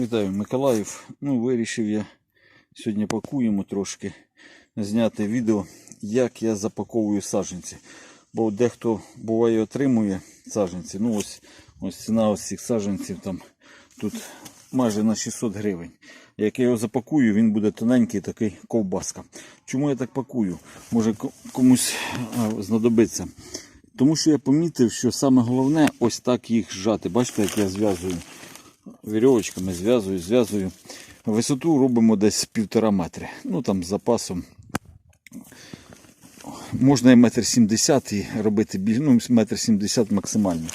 Вітаю, Миколаїв. Ну, вирішив я сьогодні пакуємо трошки зняти відео, як я запаковую саджанці. Бо дехто буває отримує саджанці. Ну ось, ось ціна ось цих саджанців там тут майже на 600 гривень. Як я його запакую, він буде тоненький такий ковбаска. Чому я так пакую? Може комусь знадобиться. Тому що я помітив, що саме головне ось так їх зжати. Бачите, як я зв'язую вірьовочками, зв'язую, зв'язую. Висоту робимо десь півтора метри. Ну там з запасом. Можна і метр сімдесят робити біль, ну, метр сімдесят максимально.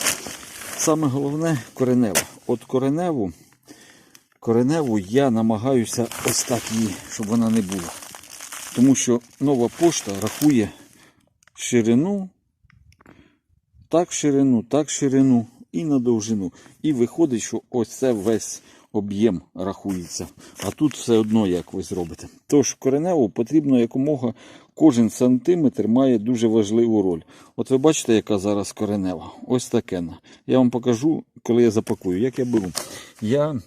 Саме головне коренева. От кореневу, кореневу я намагаюся ось так її, щоб вона не була. Тому що нова пошта рахує ширину, так ширину, так ширину і на довжину. І виходить, що ось це весь об'єм рахується. А тут все одно як ви зробите. Тож кореневу потрібно якомога кожен сантиметр має дуже важливу роль. От ви бачите, яка зараз коренева. Ось таке. Я вам покажу, коли я запакую. Як я беру. Я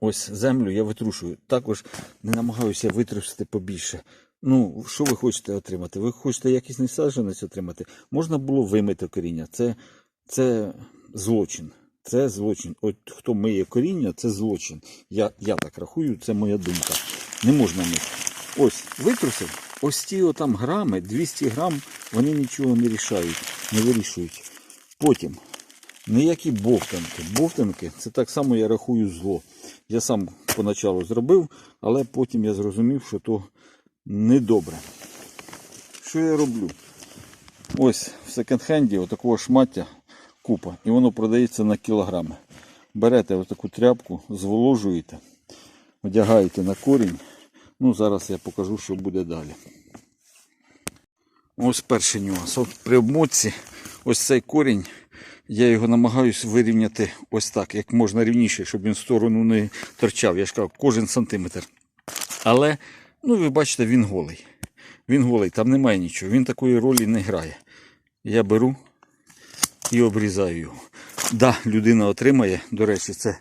ось землю я витрушую. Також не намагаюся витрусити побільше. Ну, що ви хочете отримати? Ви хочете якісний саджанець отримати? Можна було вимити коріння. Це, це злочин. Це злочин. От хто миє коріння, це злочин. Я, я так рахую, це моя думка. Не можна мити. Ось, витрусив. Ось ті там грами, 200 грам, вони нічого не рішають, не вирішують. Потім ніякі бовтанки. Бовтанки це так само я рахую зло. Я сам поначалу зробив, але потім я зрозумів, що то недобре. Що я роблю? Ось в секонд-хенді отакого шмаття купа, і воно продається на кілограми. Берете отаку тряпку, зволожуєте, одягаєте на корінь. Ну, зараз я покажу, що буде далі. Ось перший нюанс. От при обмотці ось цей корінь, я його намагаюся вирівняти ось так, як можна рівніше, щоб він в сторону не торчав. Я ж кажу, кожен сантиметр. Але, ну ви бачите, він голий. Він голий, там немає нічого. Він такої ролі не грає. Я беру і обрізаю його. Да, людина отримає, до речі, це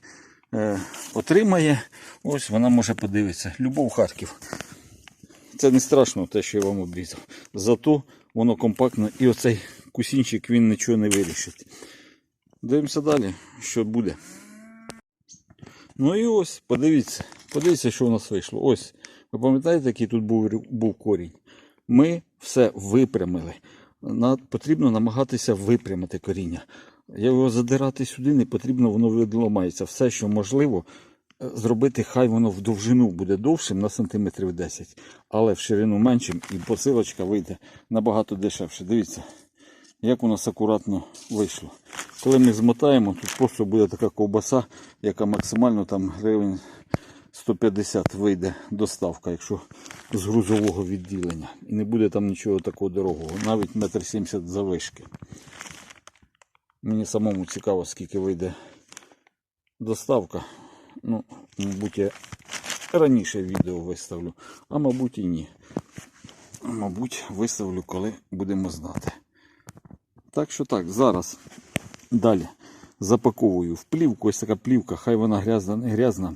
е, отримає. Ось вона може подивитися. Любов Харків. Це не страшно, те, що я вам обрізав. Зато воно компактно і оцей кусінчик він нічого не вирішить. Дивимося далі, що буде. Ну і ось, подивіться, подивіться, що у нас вийшло. Ось, ви пам'ятаєте, який тут був, був корінь? Ми все випрямили. Потрібно намагатися випрямити коріння. Його задирати сюди не потрібно, воно відламається. Все, що можливо, е, зробити, хай воно в довжину буде довшим на сантиметрів 10, але в ширину меншим і посилочка вийде набагато дешевше. Дивіться, як у нас акуратно вийшло. Коли ми змотаємо, тут просто буде така ковбаса, яка максимально там гривень 150 вийде доставка, якщо з грузового відділення. І не буде там нічого такого дорогого, навіть метр сімдесят завишки. Мені самому цікаво, скільки вийде доставка. Ну, мабуть, я раніше відео виставлю, а мабуть і ні. Мабуть, виставлю, коли будемо знати. Так що так, зараз далі запаковую в плівку. Ось така плівка, хай вона грязна, не грязна.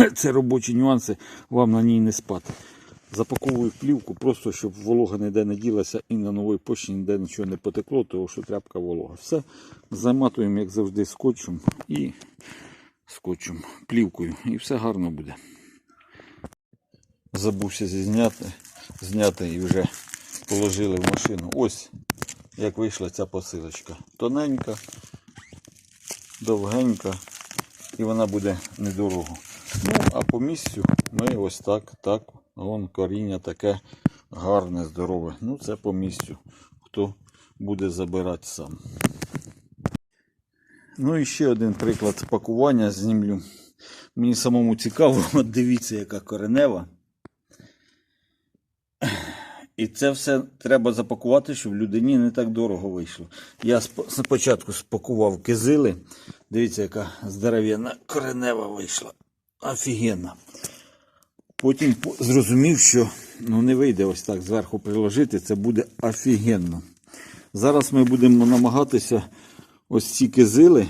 Це робочі нюанси, вам на ній не спати. Запаковую плівку, просто щоб волога ніде не ділася і на новій почті ніде нічого не потекло, тому що тряпка волога. Все заматуємо, як завжди, скотчем і скотчем, плівкою, і все гарно буде. Забувся зізняти, зняти і вже положили в машину. Ось як вийшла ця посилочка. Тоненька, довгенька, і вона буде недорого. Ну, а по місцю ми ось так, так, вон коріння таке гарне, здорове. Ну, це по місцю. Хто буде забирати сам. Ну і ще один приклад пакування знімлю. Мені самому цікаво, от дивіться, яка коренева. І це все треба запакувати, щоб людині не так дорого вийшло. Я спочатку спакував кизили. Дивіться, яка здоров'яна коренева вийшла. Офігенна. Потім зрозумів, що ну, не вийде ось так зверху приложити, це буде офігенно. Зараз ми будемо намагатися ось ці кизили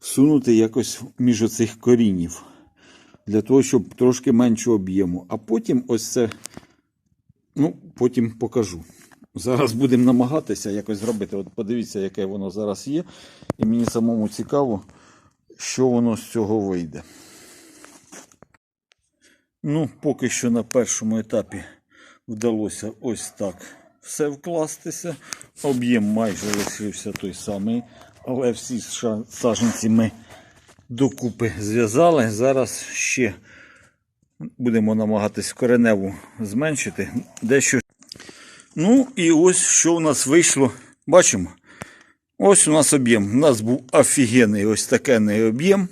всунути якось між оцих корінів. Для того, щоб трошки менше об'єму. А потім ось це, ну, потім покажу. Зараз будемо намагатися якось зробити. От подивіться, яке воно зараз є. І мені самому цікаво, що воно з цього вийде. Ну, поки що на першому етапі вдалося ось так все вкластися. Об'єм майже лишився той самий, але всі саджанці ми докупи зв'язали. Зараз ще будемо намагатись кореневу зменшити. Дещо. Ну і ось що у нас вийшло. Бачимо. Ось у нас об'єм. У нас був офігенний ось такий об'єм.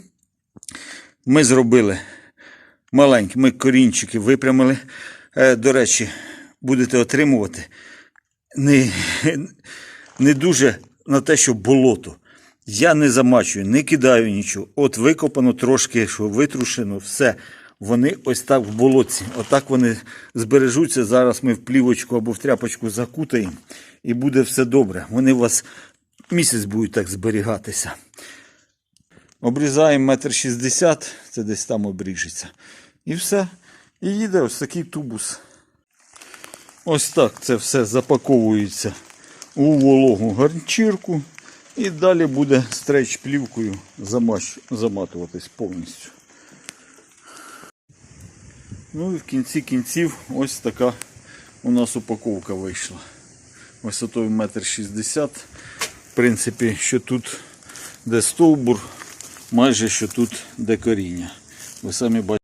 Ми зробили маленькі, ми корінчики випрямили. Е, До речі, будете отримувати не, не дуже на те, що болото. Я не замачую, не кидаю нічого. От викопано трошки, що витрушено, все. Вони ось так в болотці. Отак вони збережуться. Зараз ми в плівочку або в тряпочку закутаємо і буде все добре. Вони у вас місяць будуть так зберігатися. Обрізаємо метр шістдесят, це десь там обріжеться. І все. І їде ось такий тубус. Ось так це все запаковується у вологу гарчірку. І далі буде стреч плівкою заматуватись повністю. Ну і в кінці кінців ось така у нас упаковка вийшла. Висотою метр шістдесят. В принципі, що тут де стовбур, майже що тут де коріння. Ви самі бачите.